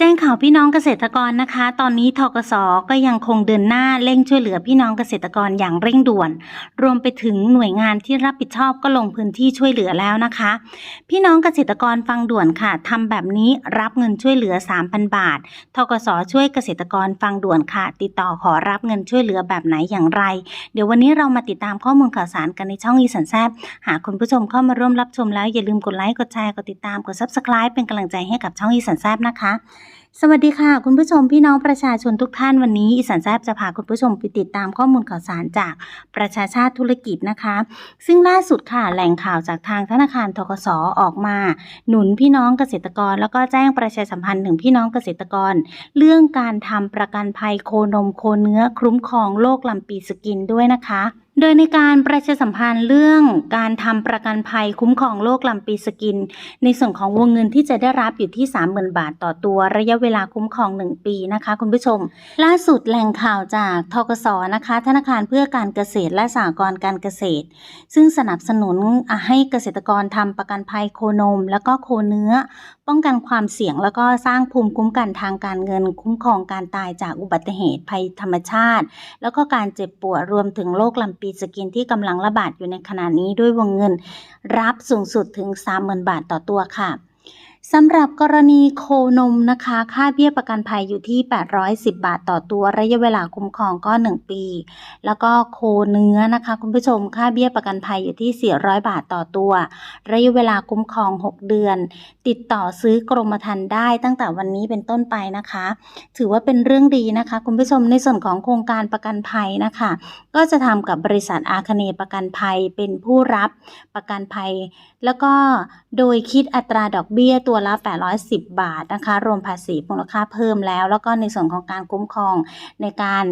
แจ้งข่าวพี่น้องเกษตรกรนะคะ ตอนนี้ทกสก็ยังคงเดินหน้าเร่งช่วยเหลือพี่น้องเกษตรกรอย่างเร่งด่วน รวมไปถึงหน่วยงานที่รับผิดชอบก็ลงพื้นที่ช่วยเหลือแล้วนะคะ พี่น้องเกษตรกรฟังด่วนค่ะทำแบบนี้รับเงินช่วยเหลือ 3,000 บาททกสช่วยเกษตรกรฟังด่วนค่ะ ติดต่อขอรับเงินช่วยเหลือแบบไหนอย่างไร เดี๋ยววันนี้เรามาติดตามข้อมูลข่าวสารกันในช่องอีสันแซบหากคุณผู้ชมเข้ามาร่วมรับชมแล้วอย่าลืมกดไลค์กดแชร์กดติดตามกด subscribe เป็นกำลังใจให้กับช่องอีสันแซบนะคะสวัสดีค่ะ คุณผู้ชมพี่น้องประชาชนทุกท่านวันนี้อีสานแซบจะพาคุณผู้ชมไปติดตามข้อมูลข่าวสารจากประชาชาติธุรกิจนะคะ ซึ่งล่าสุดค่ะแหล่งข่าวจากทางธนาคารทกสออกมา หนุนพี่น้องเกษตรกร แล้วก็แจ้งประชาสัมพันธ์ถึงพี่น้องเกษตรกร เรื่องการทำประกันภัยโคนมโคเนื้อ คุ้มครองโรคลำปีสกินด้วยนะคะ โดยในการประชาสัมพันธ์เรื่องการทำประกันภัยคุ้มครองโรคลำปีสกิน ในส่วนของวงเงินที่จะได้รับอยู่ที่ 30,000 บาทต่อตัวระยะเวลาคุ้มครอง 1 ปีนะคะ คุณผู้ชม ล่าสุดแหล่งข่าวจากทกสนะคะ ธนาคารเพื่อการเกษตรและสหกรณ์การเกษตร ซึ่งสนับสนุนให้เกษตรกรทำประกันภัยโคนม แล้วก็โคเนื้อ ป้องกันความเสี่ยงแล้วก็สร้างภูมิคุ้มกันทางการเงิน คุ้มครองการตายจากอุบัติเหตุภัยธรรมชาติ แล้วก็การเจ็บป่วยรวมถึงโรคลำปีสกินที่กำลังระบาดอยู่ในขณะนี้ด้วยวงเงิน รับสูงสุดถึง 30,000 บาทต่อตัวค่ะ สำหรับกรณีโคนมนะคะ ค่าเบี้ยประกันภัยอยู่ที่ 810 บาทต่อตัวระยะเวลาคุ้มครองก็ 1 ปี แล้วก็โคเนื้อนะคะ คุณผู้ชมค่าเบี้ยประกันภัยอยู่ที่ 400 บาทต่อตัว ระยะเวลาคุ้มครอง 6 เดือน ติดต่อซื้อกรมธรรม์ได้ตั้งแต่วันนี้เป็นต้นไปนะคะ ถือว่าเป็นเรื่องดีนะคะ คุณผู้ชมในส่วนของโครงการประกันภัยนะคะ ก็จะทำกับบริษัทอาคเนย์ประกันภัยเป็นผู้รับประกันภัย แล้วก็โดยคิดอัตราดอกเบี้ยตัวละ 810 บาทนะคะ รวมภาษีมูลค่าเพิ่มแล้ว แล้วก็ในส่วนของการคุ้มครองในการ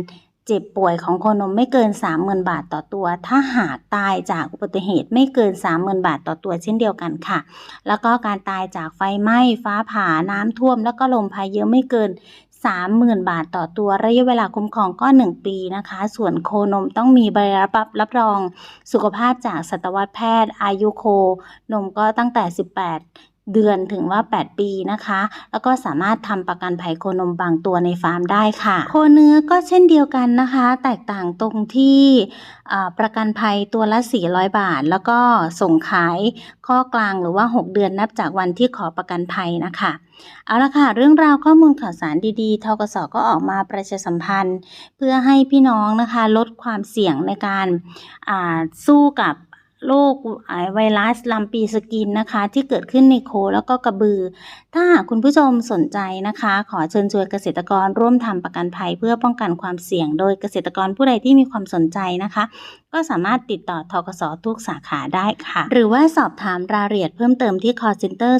เจ็บป่วยของโคนมไม่เกิน 30,000 บาทต่อตัว ถ้าหากตายจากอุบัติเหตุไม่เกิน 30,000 บาทต่อตัวเช่นเดียวกันค่ะ แล้วก็การตายจากไฟไหม้ฟ้าผ่าน้ำท่วม แล้วก็ลมพายุไม่เกิน 30,000 บาทต่อตัวระยะเวลาคุ้มครองก็ 1 ปีนะคะ ส่วนโคนมต้องมีใบรับรับรองสุขภาพจากสัตวแพทย์ อายุโคนมก็ตั้งแต่ 18 เดือนถึงว่า 8 ปีนะคะ แล้วก็สามารถทำประกันภัยโคนมบางตัวในฟาร์มได้ค่ะ โคเนื้อก็เช่นเดียวกันนะคะ แตกต่างตรงที่ประกันภัยตัวละ 400 บาท แล้วก็ส่งขายข้อกลางหรือว่า 6 เดือนนับจากวันที่ขอประกันภัยนะคะ เอาละค่ะ เรื่องราวข้อมูลข่าวสารดีๆทกสก็ออกมาประชาสัมพันธ์ เพื่อให้พี่น้องนะคะลดความเสี่ยงในการสู้กับ โรคไวรัสลำปีสกินนะคะ ที่เกิดขึ้นในโคแล้วก็กระบือ ถ้าหากคุณผู้ชมสนใจนะคะ ขอเชิญชวนเกษตรกรร่วมทำประกันภัยเพื่อป้องกันความเสี่ยง โดยเกษตรกรผู้ใดที่มีความสนใจนะคะ ก็สามารถติดต่อทกสทุกสาขาได้ค่ะ หรือว่าสอบถามรายละเอียดเพิ่มเติมที่ call center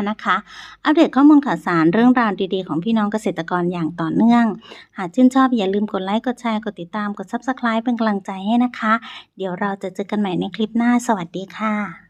02-555-0555 นะคะ อัปเดตข้อมูลข่าวสารเรื่องราวดีๆ ของพี่น้องเกษตรกรอย่างต่อเนื่อง หากชื่นชอบอย่าลืมกดไลค์ กดแชร์ กดติดตาม กด subscribe เป็นกำลังใจให้นะคะเดี๋ยวเราจะเจอกันใหม่ในคลิปหน้า สวัสดีค่ะ